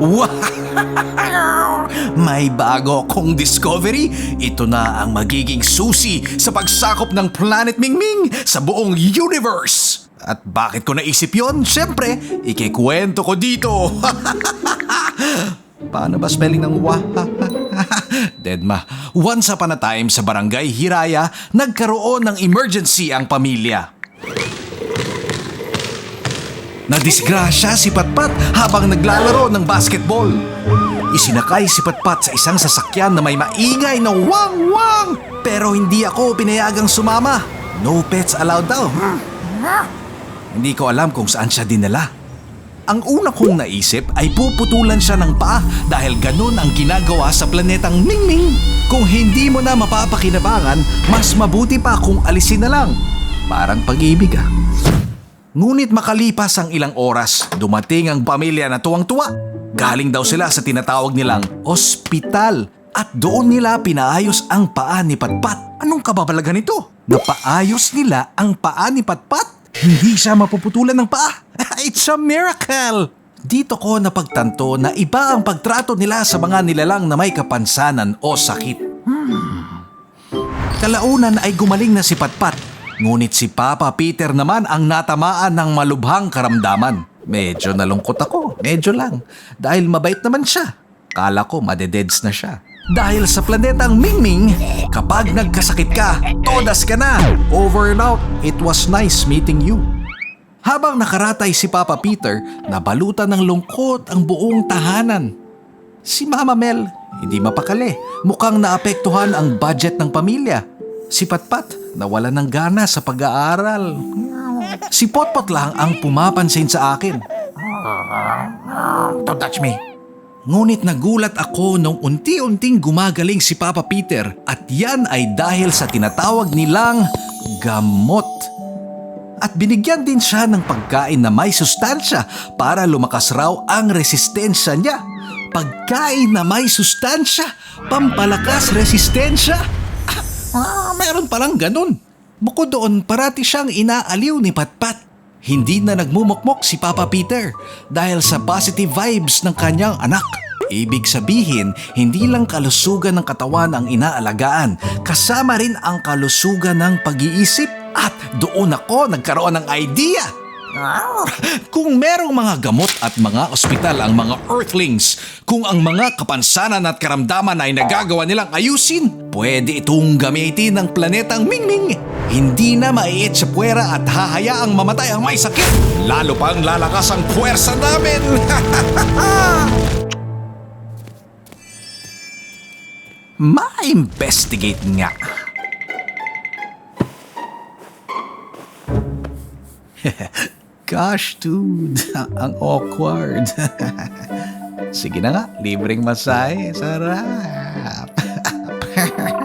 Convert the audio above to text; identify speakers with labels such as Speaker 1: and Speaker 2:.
Speaker 1: wow! May bago kong discovery. Ito na ang magiging susi sa pagsakop ng Planet Mingming sa buong universe. At bakit ko naisip yon? Siyempre, ikikwento ko dito. Paano ba spelling ng wa? Deadma. Once upon a time sa barangay Hiraya, nagkaroon ng emergency ang pamilya. Nadisgrasya si Patpat habang naglalaro ng basketball. Isinakay si Patpat sa isang sasakyan na may maingay na wang-wang. Pero hindi ako pinayagang sumama. No pets allowed daw. Hindi ko alam kung saan siya dinala. Ang una kong naisip ay puputulan siya ng paa dahil ganun ang ginagawa sa planetang Mingming. Kung hindi mo na mapapakinabangan, mas mabuti pa kung alisin na lang. Parang pag-ibig ah. Ngunit makalipas ang ilang oras, dumating ang pamilya na tuwang-tuwa. Galing daw sila sa tinatawag nilang ospital at doon nila pinaayos ang paa ni Patpat. Anong kababalagan ito? Napaayos nila ang paa ni Patpat? Hindi siya mapuputulan ng paa. It's a miracle! Dito ko napagtanto na iba ang pagtrato nila sa mga nilalang na may kapansanan o sakit. Kalaunan ay gumaling na si Patpat. Ngunit si Papa Peter naman ang natamaan ng malubhang karamdaman. Medyo nalungkot ako, medyo lang. Dahil mabait naman siya. Kala ko madededs na siya. Dahil sa planetang Mingming, kapag nagkasakit ka, todas ka na. Over and out, it was nice meeting you. Habang nakaratay si Papa Peter, nabalutan ng lungkot ang buong tahanan. Si Mama Mel, hindi mapakali. Mukhang naapektuhan ang budget ng pamilya. Si Patpat, nawala ng gana sa pag-aaral. Si Potpot lang ang pumapansin sa akin. Don't touch me. Ngunit nagulat ako nung unti-unting gumagaling si Papa Peter at yan ay dahil sa tinatawag nilang gamot. At binigyan din siya ng pagkain na may sustansya para lumakas raw ang resistensya niya. Pagkain na may sustansya, pampalakas resistensya. Ah, meron palang ganun. Bukod doon, parati siyang inaaliw ni Patpat. Hindi na nagmumukmok si Papa Peter dahil sa positive vibes ng kanyang anak. Ibig sabihin, hindi lang kalusugan ng katawan ang inaalagaan, kasama rin ang kalusugan ng pag-iisip. At doon ako nagkaroon ng idea. Kung merong mga gamot at mga ospital ang mga earthlings, kung ang mga kapansanan at karamdaman ay nagagawa nilang ayusin, pwede itong gamitin ng planetang Mingming. Hindi na maiit sa puwera at hahayaang mamatay ang may sakit. Lalo pang lalakas ang puwersa namin. Ma-investigate nga. Gosh, dude. Ang awkward. Sige na nga, libreng masahe. Sarap.